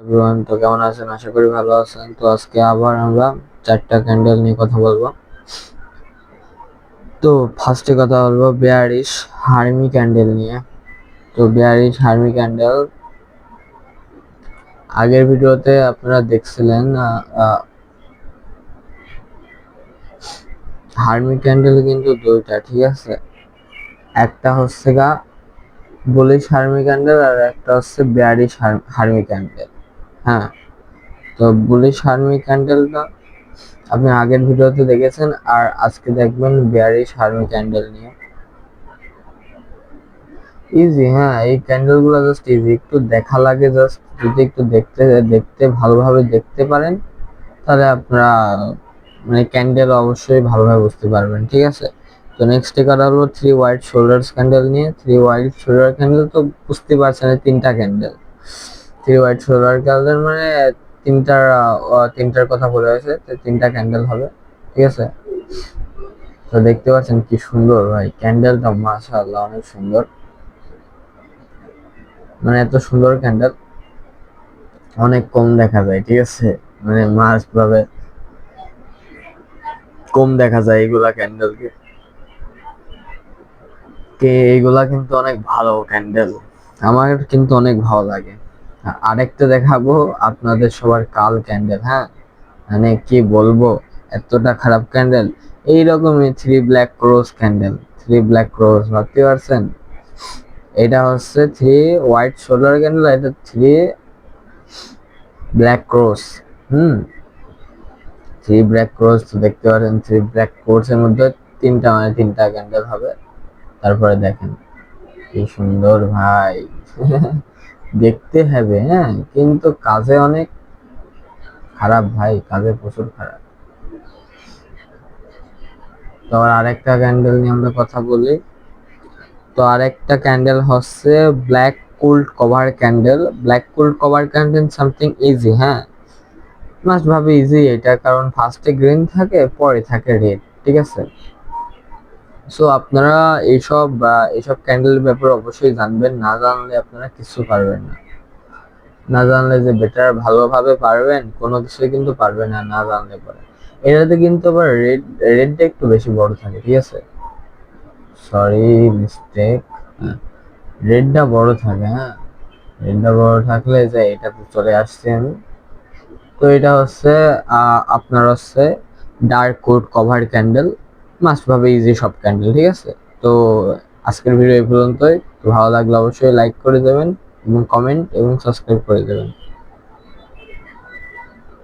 Everyone তো কেমন আছেন? আশা করি ভালো আছেন। তো আজকে আবার আমরা চারটা ক্যান্ডেল নিয়ে কথা বলব। তো ফার্স্টে কথা বলব বেয়ারিশ হার্মি ক্যান্ডেল নিয়ে। তো বেয়ারিশ হার্মি ক্যান্ডেল আগের ভিডিওতে আপনারা দেখছিলেন হার্মি ক্যান্ডেল কিন্তু দুইটা, ঠিক আছে? একটা হচ্ছে গা বলিশ হার্মি ক্যান্ডেল আর একটা হচ্ছে বেয়ারিশ হার্মি ক্যান্ডেল হ্যাঁ। তো বুলিশ হার্মি ক্যান্ডেলটা আপনি আগের ভিডিওতে দেখেছেন আর আজকে দেখবেন বিয়ারিশ হার্মি ক্যান্ডেল নিয়ে। ইজি হ্যাঁ এই ক্যান্ডেলগুলো জাস্ট ইজি একটু দেখা লাগে জাস্ট যদি একটু দেখতে দেখতে ভালোভাবে দেখতে পারেন, তাহলে আপনারা মানে ক্যান্ডেল অবশ্যই ভালোভাবে বুঝতে পারবেন, ঠিক আছে? তো নেক্সট কথা হলো থ্রি হোয়াইট শোল্ডার্স ক্যান্ডেল নিয়ে। থ্রি হোয়াইট শোল্ডার ক্যান্ডেল তো বুঝতে পারছেন তিনটা candle three white solar candle মানে তিনটার তিনটার কথা বলে হয়েছে তিনটা ক্যান্ডেল হবে, ঠিক আছে? তো দেখতে পাচ্ছেন কি সুন্দর ভাই ক্যান্ডেলটা মাশাআল্লাহ অনেক সুন্দর। মানে এত সুন্দর ক্যান্ডেল অনেক কম দেখা যায়, ঠিক আছে? মানে মাস্ট ভাবে কম দেখা যায় এইগুলা ক্যান্ডেলকে কে। এইগুলা কিন্তু অনেক ভালো ক্যান্ডেল আমার কিন্তু অনেক ভালো লাগে। আরেকটা দেখাবো, আপনাদের সবার কাল ক্যান্ডেল হ্যাঁ? মানে কি বলব, এতটা খারাপ ক্যান্ডেল এইরকমই three black crows candle three black crows ভাবতে পারছেন? এটা হচ্ছে থ্রি হোয়াইট সোলার ক্যান্ডেল এটা থ্রি ব্ল্যাক ক্রোস হুম? থ্রি ব্ল্যাক ক্রোস তো দেখতে পারেন থ্রি ব্ল্যাক ক্রোসের মধ্যে তিনটা মানে তিনটা ক্যান্ডেল হবে। তারপরে দেখেন, কি সুন্দর ভাই। দেখতে হবে হ্যাঁ? কিন্তু কাজে অনেক খারাপ ভাই, কাজে প্রচুর খারাপ। তো আরেকটা ক্যান্ডেল নিয়ে আমরা কথা বলি। তো আরেকটা ক্যান্ডেল হচ্ছে black cloud cover candle black cloud cover candle something easy হ্যাঁ? মাস্ট ভাবে ইজি এটা কারণ ফার্স্টে গ্রিন থাকে, পরে থাকে রেড ঠিক আছে? সো আপনারা এইসব এইসব ক্যান্ডেলের ব্যাপারে অবশ্যই জানবেন। না জানলে আপনারা কিছু পারবেন না। না জানলে যে বেটার ভালোভাবে পারবেন, কোনো কিছুই কিন্তু পারবেন না না জানলে পরে। এটাতে কিন্তু আবার রেড রেডটা একটু বেশি বড় থাকে, ঠিক আছে? সরি মিস্টেক রেডটা বড় থাকে হ্যাঁ। রেডটা বড় থাকলে যে এটাতে চলে আসছে আমি। তো এটা হচ্ছে আপনার হচ্ছে dark code cover candle must ভাবে ইজি সব ক্যান্ডেল ঠিক আছে? তো আজকের ভিডিও এই পর্যন্তই। ভালো লাগলে অবশ্যই লাইক করে দেবেন এবং কমেন্ট এবং সাবস্ক্রাইব করে দেবেন।